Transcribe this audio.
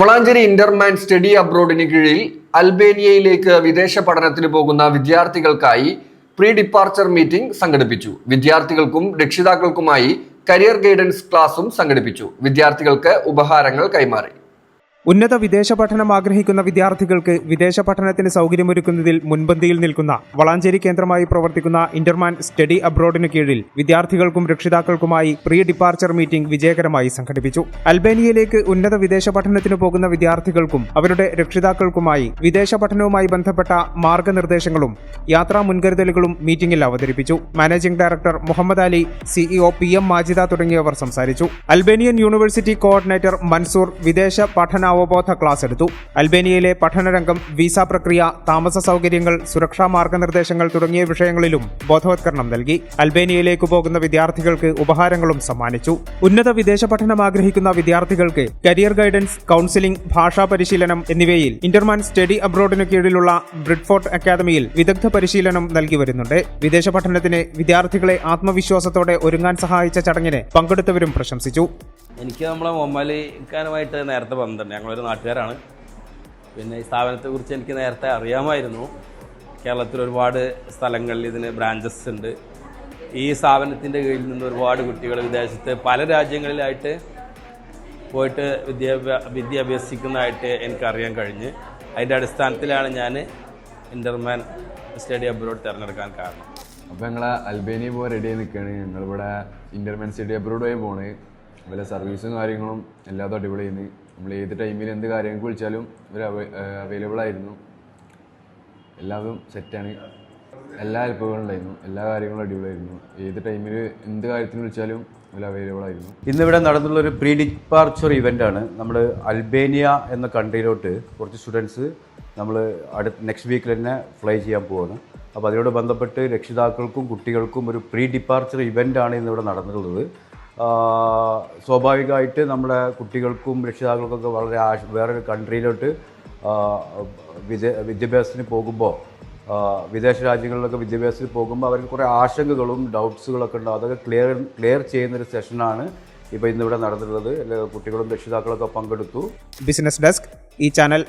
Valanchery Interman study അബ്രോഡിന് കീഴിൽ അൽബേനിയയിലേക്ക് വിദേശ പഠനത്തിന് പോകുന്ന വിദ്യാർത്ഥികൾക്കായി പ്രീ ഡിപ്പാർച്ചർ മീറ്റിംഗ് സംഘടിപ്പിച്ചു. വിദ്യാർത്ഥികൾക്കും രക്ഷിതാക്കൾക്കുമായി കരിയർ ഗൈഡൻസ് ക്ലാസും സംഘടിപ്പിച്ചു. വിദ്യാർത്ഥികൾക്ക് ഉപഹാരങ്ങൾ കൈമാറി. ഉന്നത വിദേശ പഠനം ആഗ്രഹിക്കുന്ന വിദ്യാർത്ഥികൾക്ക് വിദേശ പഠനത്തിന് സൗകര്യമൊരുക്കുന്നതിൽ മുൻപന്തിയിൽ നിൽക്കുന്ന വളാഞ്ചേരി കേന്ദ്രമായി പ്രവർത്തിക്കുന്ന ഇന്റർമാൻ സ്റ്റഡി അബ്രോഡിന് കീഴിൽ വിദ്യാർത്ഥികൾക്കും രക്ഷിതാക്കൾക്കുമായി പ്രീ ഡിപ്പാർച്ചർ മീറ്റിംഗ് വിജയകരമായി സംഘടിപ്പിച്ചു. അൽബേനിയയിലേക്ക് ഉന്നത വിദേശ പഠനത്തിന് പോകുന്ന വിദ്യാർത്ഥികൾക്കും അവരുടെ രക്ഷിതാക്കൾക്കുമായി വിദേശ പഠനവുമായി ബന്ധപ്പെട്ട മാർഗനിർദ്ദേശങ്ങളും യാത്രാ മുൻകരുതലുകളും മീറ്റിംഗിൽ അവതരിപ്പിച്ചു. Managing director Muhammad Ali CEO P M Majida തുടങ്ങിയവർ സംസാരിച്ചു. അൽബേനിയൻ യൂണിവേഴ്സിറ്റി കോർഡിനേറ്റർ മൻസൂർ വിദേശ പഠന അവബോധ ക്ലാസ് എടുത്തു അൽബേനിയയിലെ പഠനരംഗം വിസ പ്രക്രിയ താമസ സൗകര്യങ്ങൾ സുരക്ഷാ മാർഗനിർദ്ദേശങ്ങൾ തുടങ്ങിയ വിഷയങ്ങളിലും ബോധവത്കരണം നൽകി. അൽബേനിയയിലേക്ക് പോകുന്ന വിദ്യാർത്ഥികൾക്ക് ഉപഹാരങ്ങളും സമ്മാനിച്ചു. ഉന്നത വിദേശ പഠനം ആഗ്രഹിക്കുന്ന വിദ്യാർത്ഥികൾക്ക് കരിയർ ഗൈഡൻസ് കൌൺസിലിംഗ് ഭാഷാ പരിശീലനം എന്നിവയിൽ ഇന്റർമാൻ സ്റ്റഡി അബ്രോഡിന് കീഴിലുള്ള ബ്രിഡ്ഫോർട്ട് അക്കാദമിയിൽ വിദഗ്ധ പരിശീലനം നൽകി വരുന്നുണ്ട്. വിദേശ പഠനത്തിന് വിദ്യാർത്ഥികളെ ആത്മവിശ്വാസത്തോടെ ഒരുങ്ങാൻ സഹായിച്ച ചടങ്ങിനെ പങ്കെടുത്തവരും പ്രശംസിച്ചു. എനിക്ക് നമ്മളെ മൊമ്മലിക്കാനുമായിട്ട് നേരത്തെ ബന്ധമുണ്ട്. ഞങ്ങളൊരു നാട്ടുകാരാണ്. പിന്നെ ഈ സ്ഥാപനത്തെ കുറിച്ച് എനിക്ക് നേരത്തെ അറിയാമായിരുന്നു. കേരളത്തിൽ ഒരുപാട് സ്ഥലങ്ങളിൽ ഇതിന് ബ്രാഞ്ചസ് ഉണ്ട്. ഈ സ്ഥാപനത്തിന്റെ കീഴിൽ നിന്ന് ഒരുപാട് കുട്ടികൾ വിദേശത്ത് പല രാജ്യങ്ങളിലായിട്ട് പോയിട്ട് വിദ്യാഭ്യാ വിദ്യ അഭ്യസിക്കുന്നതായിട്ട് എനിക്കറിയാൻ കഴിഞ്ഞ്. അതിന്റെ അടിസ്ഥാനത്തിലാണ് ഞാൻ ഇന്റർമാൻ സ്റ്റഡി അബ്രോഡ് തിരഞ്ഞെടുക്കാൻ കാരണം. അപ്പോൾ ഞങ്ങൾ അൽബേനിയ പോകാൻ റെഡി ആയി നിൽക്കുകയാണ് ഞങ്ങളിവിടെ ഇന്റർമാൻ സ്റ്റഡി അബ്രോഡ് പോയി പോണേ അതുപോലെ സർവീസും കാര്യങ്ങളും എല്ലാതും അടിപൊളിയായിരുന്നു നമ്മൾ ഏത് ടൈമിൽ എന്ത് കാര്യങ്ങൾക്ക് വിളിച്ചാലും ഇവർ അവൈലബിൾ ആയിരുന്നു. എല്ലാവരും സെറ്റാണ് എല്ലാ ഹെൽപ്പുകളും ഉണ്ടായിരുന്നു. എല്ലാ കാര്യങ്ങളും അടിപൊളിയായിരുന്നു. ഏത് ടൈമിൽ എന്ത് കാര്യത്തിന് വിളിച്ചാലും ഇവർ അവൈലബിൾ ആയിരുന്നു. ഇന്നിവിടെ നടന്നുള്ള ഒരു പ്രീ ഡിപ്പാർച്ചർ ഇവന്റ് ആണ്. നമ്മൾ അൽബേനിയ എന്ന കൺട്രിയിലോട്ട് കുറച്ച് സ്റ്റുഡൻസ് നമ്മൾ അടുത്ത നെക്സ്റ്റ് വീക്കിൽ തന്നെ ഫ്ലൈ ചെയ്യാൻ പോവാണ്. അപ്പോൾ അതിനോട് ബന്ധപ്പെട്ട് രക്ഷിതാക്കൾക്കും കുട്ടികൾക്കും ഒരു പ്രീ ഡിപ്പാർച്ചർ ഇവന്റ് ആണ് ഇന്നിവിടെ നടന്നിട്ടുള്ളത്. സ്വാഭാവികമായിട്ട് നമ്മുടെ കുട്ടികൾക്കും രക്ഷിതാക്കൾക്കൊക്കെ വളരെ ആശ വേറൊരു കൺട്രിയിലോട്ട് വിദ്യ വിദ്യാഭ്യാസത്തിന് പോകുമ്പോൾ വിദേശ രാജ്യങ്ങളിലൊക്കെ വിദ്യാഭ്യാസത്തിൽ പോകുമ്പോൾ അവർക്ക് കുറേ ആശങ്കകളും ഡൗട്ട്സുകളൊക്കെ ഉണ്ടാവും. അതൊക്കെ ക്ലിയർ ക്ലിയർ ചെയ്യുന്നൊരു സെഷനാണ് ഇപ്പോൾ ഇന്നിവിടെ നടന്നിട്ടുള്ളത്. കുട്ടികളും രക്ഷിതാക്കളൊക്കെ പങ്കെടുത്തു. ബിസിനസ് ഡെസ്ക് ഈ ചാനൽ.